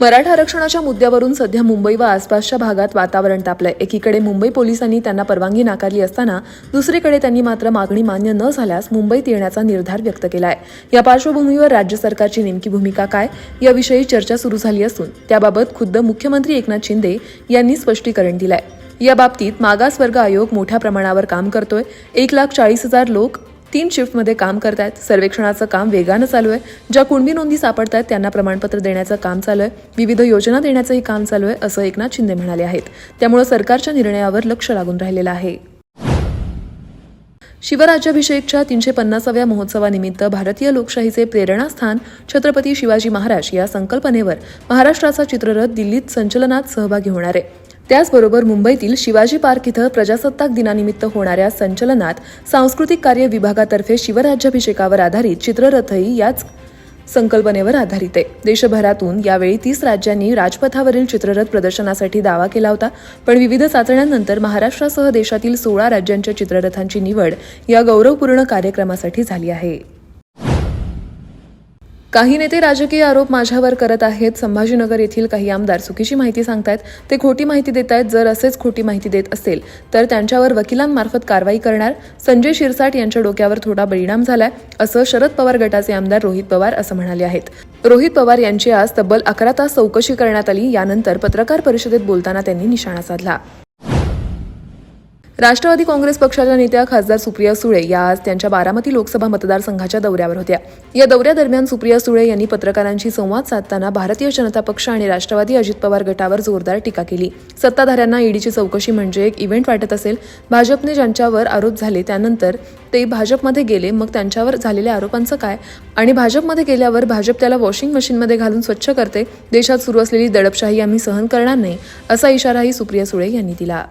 मराठा आरक्षणाच्या मुद्द्यावरून सध्या मुंबई व आसपासच्या भागात वातावरण तापलंय. एकीकडे मुंबई पोलिसांनी त्यांना परवानगी नाकारली असताना दुसरीकडे त्यांनी मात्र मागणी मान्य न झाल्यास मुंबईत येण्याचा निर्धार व्यक्त केलाय. या पार्श्वभूमीवर राज्य सरकारची नेमकी भूमिका काय? याविषयी चर्चा सुरू झाली असून त्याबाबत खुद्द मुख्यमंत्री एकनाथ शिंदे यांनी स्पष्टीकरण दिलंय. या बाबतीत मागासवर्ग आयोग मोठ्या प्रमाणावर काम करतोय. एक लाख चाळीस हजार लोक तीन शिफ्टमध्ये काम करतायत. सर्वेक्षणाचं काम वेगानं चालू आहे. ज्या कुणबी नोंदी सापडत आहेत त्यांना प्रमाणपत्र देण्याचं काम चालू आहे. विविध योजना देण्याचंही काम चालू आहे असं एकनाथ शिंदे म्हणाले आहेत. त्यामुळे सरकारच्या निर्णयावर लक्ष लागून राहिलेलं आहे. शिवराज्याभिषेकच्या तीनशे पन्नासाव्या महोत्सवानिमित्त भारतीय लोकशाहीचे प्रेरणास्थान छत्रपती शिवाजी महाराज या संकल्पनेवर महाराष्ट्राचा चित्ररथ दिल्लीत संचलनात सहभागी होणार आहे. त्याचबरोबर मुंबईतील शिवाजी पार्क इथं प्रजासत्ताक दिनानिमित्त होणाऱ्या संचलनात सांस्कृतिक कार्य विभागातर्फे शिवराज्याभिषेकावर आधारित चित्ररथही याच संकल्पनेवर आधारित आहे. देशभरातून यावेळी तीस राज्यांनी राजपथावरील चित्ररथ प्रदर्शनासाठी दावा केला होता. पण विविध चाचण्यांनंतर महाराष्ट्रासह देशातील सोळा राज्यांच्या चित्ररथांची निवड या गौरवपूर्ण कार्यक्रमासाठी झाली आहे. काही नेते राजकीय आरोप माझ्यावर करत आहेत. संभाजीनगर येथील काही आमदार चुकीची माहिती सांगतायत. ते खोटी माहिती देत आहेत जर असेच खोटी माहिती देत असेल तर त्यांच्यावर वकिलांमार्फत कारवाई करणार. संजय शिरसाट यांच्या डोक्यावर थोडा परिणाम झालाय असं शरद पवार गटाचे आमदार रोहित पवार असं म्हणाले आहेत. रोहित पवार यांची आज तब्बल अकरा तास चौकशी करण्यात आली. यानंतर पत्रकार परिषदेत बोलताना त्यांनी निशाणा साधला. राष्ट्रवादी काँग्रेस पक्षाच्या नेत्या खासदार सुप्रिया सुळे या आज त्यांच्या बारामती लोकसभा मतदारसंघाच्या दौऱ्यावर होत्या. या दौऱ्यादरम्यान सुप्रिया सुळे यांनी पत्रकारांशी संवाद साधताना भारतीय जनता पक्ष आणि राष्ट्रवादी अजित पवार गटावर जोरदार टीका केली. सत्ताधाऱ्यांना ईडीची चौकशी म्हणजे एक इव्हेंट वाटत असेल. भाजपने ज्यांच्यावर आरोप झाले त्यानंतर ते भाजपमध्ये गेले. मग त्यांच्यावर झालेल्या आरोपांचं काय? आणि भाजपमध्ये गेल्यावर भाजप त्याला वॉशिंग मशीनमध्ये घालून स्वच्छ करते? देशात सुरू असलेली दडपशाही आम्ही सहन करणार नाही असा इशाराही सुप्रिया सुळे यांनी दिला.